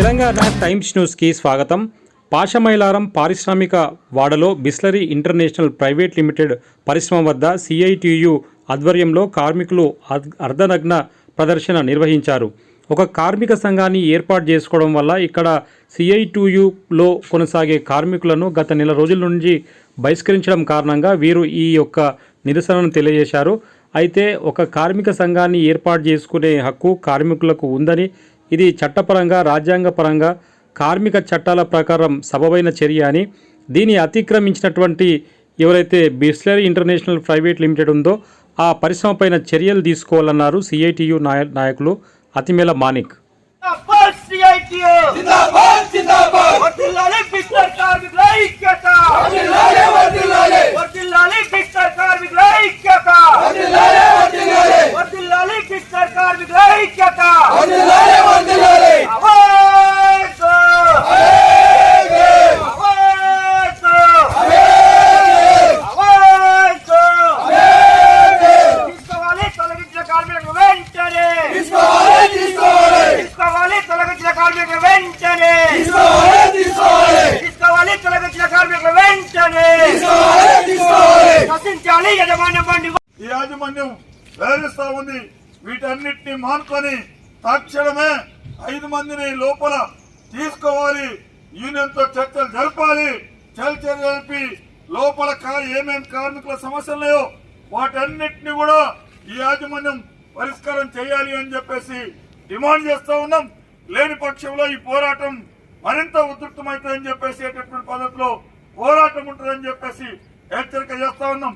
Telangana times న్యూస్కి స్వాగతం. పాషమైలారం పారిశ్రామిక వాడలో బిస్లరీ ఇంటర్నేషనల్ ప్రైవేట్ లిమిటెడ్ పరిశ్రమ వద్ద సిఐటియు ఆధ్వర్యంలో కార్మికులు అర్ధనగ్న ప్రదర్శన నిర్వహించారు. ఒక కార్మిక సంఘాన్ని ఏర్పాటు చేసుకోవడం వల్ల ఇక్కడ సిఐటియులో కొనసాగే కార్మికులను గత నెల రోజుల నుంచి బహిష్కరించడం కారణంగా వీరు ఈ యొక్క నిరసనను తెలియజేశారు. అయితే ఒక కార్మిక సంఘాన్ని ఏర్పాటు చేసుకునే హక్కు కార్మికులకు ఉందని ఇది చట్టపరంగా రాజ్యాంగపరంగా కార్మిక చట్టాల ప్రకారం సబబైన చర్య అని దీన్ని అతిక్రమించినటువంటి ఎవరైతే బిస్లరీ ఇంటర్నేషనల్ ప్రైవేట్ లిమిటెడ్ ఉందో ఆ పరిశ్రమ పైన చర్యలు తీసుకోవాలన్నారు సిఐటియు నాయ నాయకులు అతిమేల మానిక్ కార్మికుల ఐక్యత వర్ధిల్లాలే వర్ధిల్లాలే వర్ధిల్లాలి బిస్టర్ కార్మికుల ఐక్యత వర్ధిల్లాలే వర్ధిల్లాలే వర్ధిల్లాలి బిస్టర్ కార్మికుల ఐక్యత వర్ధిల్లాలే వర్ధిల్లాలే అవాజ్ అవేగే అవాజ్ అవేగే అవాజ్ అవేగే తీసుకోవాలి తొలగించిన కార్మికులకు వెంటనే తీసుకోవాలి తీసుకోవాలి తీసుకోవాలి తొలగించిన కార్మికులు వెంటనే! తీసుకోవాలి తీసుకోవాలి! తీసుకోవాలి తొలగించిన కార్మికులు వెంటనే! తీసుకోవాలి తీసుకోవాలి! నశించాలి యజమాన్యం బండి ఈ యాజమాన్యం వేధిస్తా ఉంది. వీటన్నిటిని మానుకొని తక్షణమే ఐదు మందిని లోపల తీసుకోవాలి. యూనియన్తో చర్చలు జరపాలి. చర్చలు జరిపి లోపల కా- ఏమేం కార్మికుల సమస్యలు ఉన్నాయో వాటన్నిటిని కూడా ఈ యాజమాన్యం పరిష్కారం చేయాలి అని చెప్పేసి డిమాండ్ చేస్తా ఉన్నాం. లేని పక్షంలో ఈ పోరాటం మరింత ఉధృతమవుతుందని చెప్పేసి పద్ధతిలో పోరాటం ఉంటుందని చెప్పేసి హెచ్చరిక చేస్తా ఉన్నాం.